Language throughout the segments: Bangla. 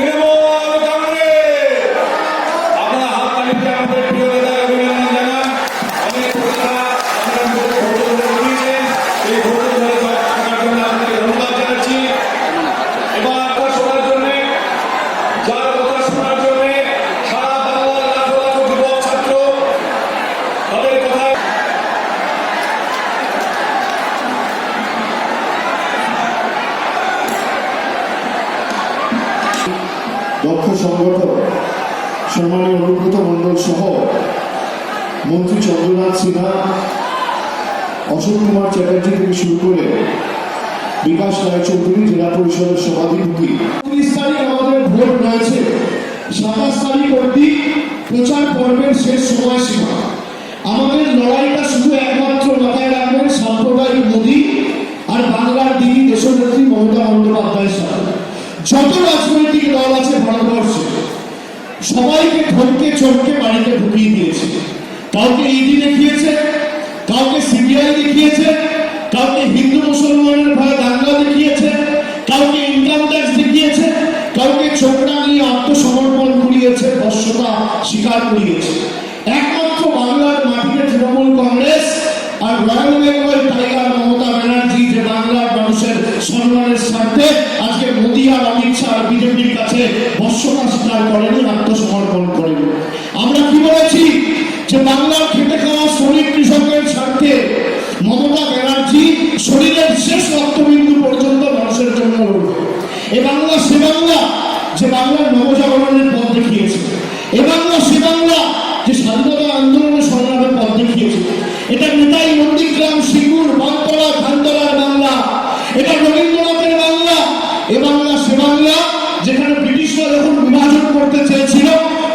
그리고 দক্ষ সংগঠক, সম্মানীয় অনুব্রত মণ্ডল সহ মন্ত্রী চন্দ্রনাথ সিনহা, অশোক কুমার চ্যাটার্জি থেকে শুরু করে বিকাশ রায়চৌধুরী, জেলা পরিষদের সভাধিপতি। তিরিশ তারিখ আমাদের ভোট রয়েছে। সাতাশ তারিখ অবধি প্রচার পর্বের শেষ সময়সীমা। আমাদের লড়াইটা শুধু একমাত্র মাথায় রাখবেন সাম্প্রদায়িক মোদী আর বাংলার দিদি দেশনেত্রী মমতা বন্দ্যোপাধ্যায়ের সাথে। যত রাজনৈতিক দল আছে ভারতবর্ষে, সবাইকে ধমকে চমকে বাড়িতে ঢুকিয়ে দিয়েছে। কাউকে ইডি দেখিয়েছে, কাউকে সিবিআই দেখিয়েছে, কাউকে হিন্দু মুসলমানের ভয়ে দাঙ্গা দেখিয়েছে, কাউকে ইনকাম ট্যাক্স দেখিয়েছে, কাউকে চোখটা নিয়ে আত্মসমর্পণ করিয়েছে বর্ষতা স্বীকার করিয়েছে কাছে বর্ষতা স্বীকার করেনি আত্মসমর্পণ করেনি। আমরা কি বলেছি? যে বাংলার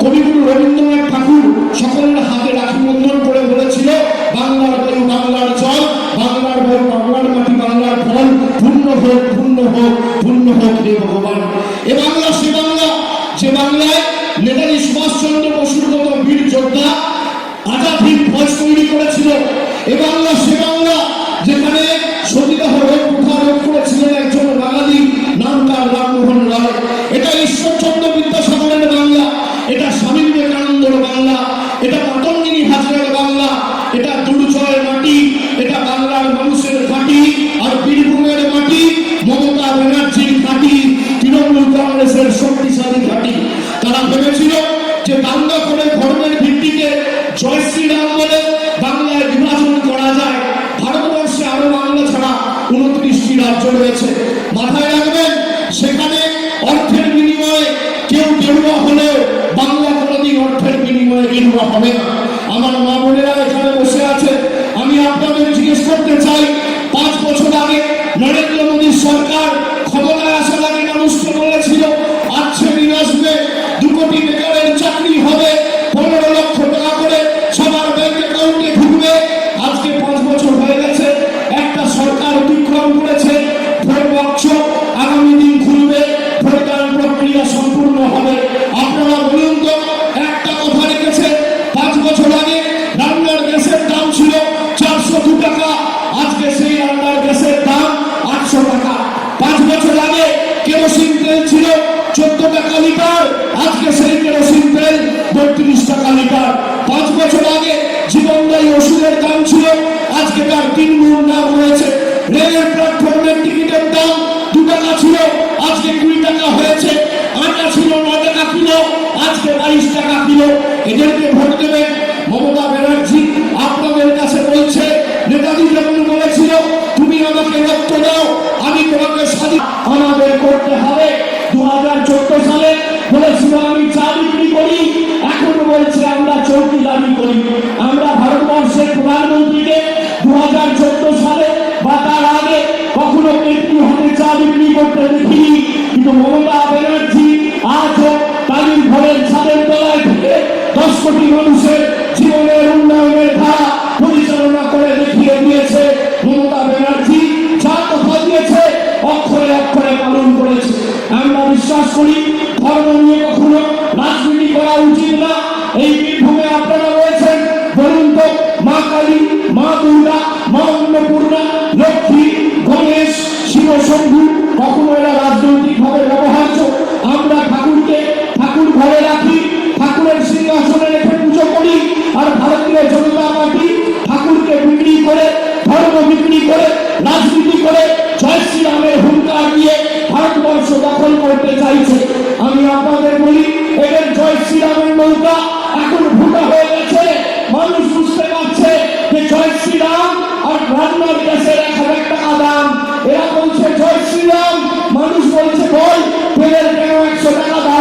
কবিগুরু রবীন্দ্রনাথ ঠাকুর সকলের হাতে রাখি বন্ধন করে বলেছিল, বাংলার বায়ু বাংলার জল, বাংলার বায়ু বাংলার মাটি, বাংলার ফল পূর্ণ হোক পূর্ণ হোক পূর্ণ হোক রে ভগবান। হবে আমার মা বোনেরা এখানে বসে আছে আমি আপনাদের জিজ্ঞেস করতে টাকা লিটার, আজকে সেই কেরোসিন তেল বত্রিশ টাকা লিটার। পাঁচ বছর আগে জীবনদায়ী ওষুধের দাম ছিল, আজকে তার তিন গুণ দাম হয়েছে। রেলের প্ল্যাটফর্মের টিকিটের দাম দু টাকা ছিল, আজকে কুড়ি টাকা হয়েছে। আটা ছিল ন টাকা কিলো, আজকে বাইশ টাকা কিলো। এদেরকে ভোট দেবেন ব্যানার্জি আজও তালিম ঘরের ছাদের তলায় থেকে দশ কোটি মানুষের জীবনের উন্নয়নের ধারা পরিচালনা করে দেখিয়ে দিয়েছে মমতা ব্যানার্জি, যা কথা দিয়েছে, অক্ষরে অক্ষরে পালন করেছে। আমরা বিশ্বাস করি, ধর্ম নিয়ে কখনো রাজনীতি করা উচিত না। এই বীরভূমে আপনারা রয়েছেন, বলুন তো, মা কালী, মা দুর্গা, মা অন্নপূর্ণা রাজনীতি করে জয় শ্রীরামের হুঙ্কার দিয়ে ভারতবর্ষ দখল করতে চাইছে। আমি আপনাদের বলি, এদের জয় শ্রীরামের নৌকা এখন ভুটা হয়ে গেছে। মানুষ বুঝতে পারছে যে জয় শ্রীরাম আর রান্নার দেশের এক হাজার টাকা দাম। এরা বলছে, জয় শ্রীরাম। মানুষ বলছে, বল, তেলের কেন একশো টাকা দাম?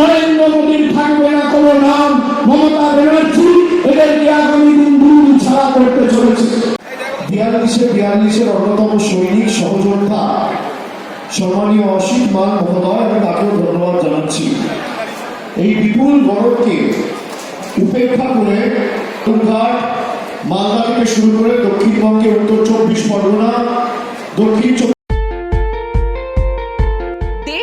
নরেন্দ্র মোদীর থাকবে না কোনো নাম, মমতা ব্যানার্জি এদেরকে আগামী দিন দূর ছাড়া করতে চলেছে। বিয়াল্লিশে বিয়াল্লিশের অন্যতম সৈনিক সহযোদ্ধা সম্মানীয় অসিত মান মহোদয়, আমি তাকেও ধন্যবাদ জানাচ্ছি। এই বিপুল গরমকে উপেক্ষা করে টুলঘাট মালদা থেকে শুরু করে দক্ষিণবঙ্গে উত্তর চব্বিশ পরগনা, দক্ষিণ